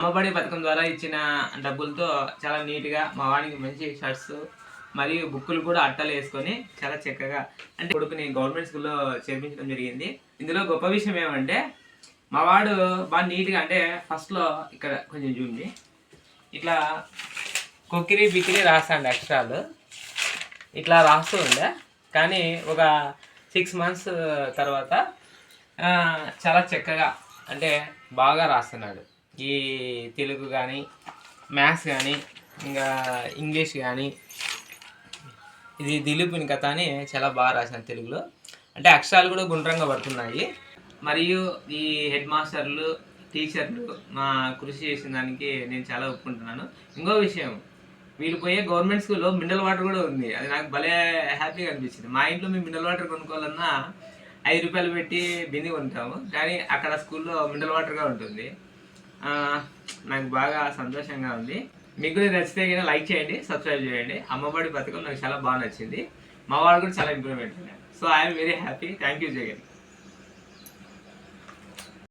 అమ్మబడి పథకం ద్వారా ఇచ్చిన డబ్బులతో చాలా నీట్గా మా వాడికి మంచి షర్ట్స్ మరియు బుక్కులు కూడా అట్టలు వేసుకొని చాలా చక్కగా అంటే కొడుకుని గవర్నమెంట్ స్కూల్లో చేర్పించడం జరిగింది. ఇందులో గొప్ప విషయం ఏమంటే మా వాడు బాగా నీట్గా అంటే ఫస్ట్లో ఇక్కడ కొంచెం చూడండి. ఇట్లా కొక్కిరి బిక్కిరి రాస్తాండి అక్షరాలు. ఇట్లా రాస్తూ ఉండే. కానీ ఒక సిక్స్ మంత్స్ తర్వాత చాలా చక్కగా అంటే బాగా రాస్తున్నాడు. ఈ తెలుగు కానీ మ్యాథ్స్ కానీ ఇంకా ఇంగ్లీష్ కానీ ఇది దిలీపుని కథ అని చాలా బాగా రాసిన తెలుగులో. అంటే అక్షరాలు కూడా గుండ్రంగా పడుతున్నాయి. మరియు ఈ హెడ్ మాస్టర్లు టీచర్లు మా కృషి చేసిన దానికి నేను చాలా ఒప్పుకుంటున్నాను. ఇంకో విషయం వీళ్ళు పోయే గవర్నమెంట్ స్కూల్లో మినరల్ వాటర్ కూడా ఉంది. అది నాకు భలే హ్యాపీగా అనిపించింది. మా ఇంట్లో మేము మినరల్ వాటర్ కొనుక్కోవాలన్నా ఐదు రూపాయలు పెట్టి బింది కొంటాము. కానీ అక్కడ స్కూల్లో మినరల్ వాటర్గా ఉంటుంది. నాకు బాగా సంతోషంగా ఉంది. మీకు కూడా నచ్చితే కనుక లైక్ చేయండి సబ్స్క్రైబ్ చేయండి. అమ్మఒడి పథకం నాకు చాలా బాగా నచ్చింది. మా వాడు కూడా చాలా improvement so I'm very happy. Thank you Jagan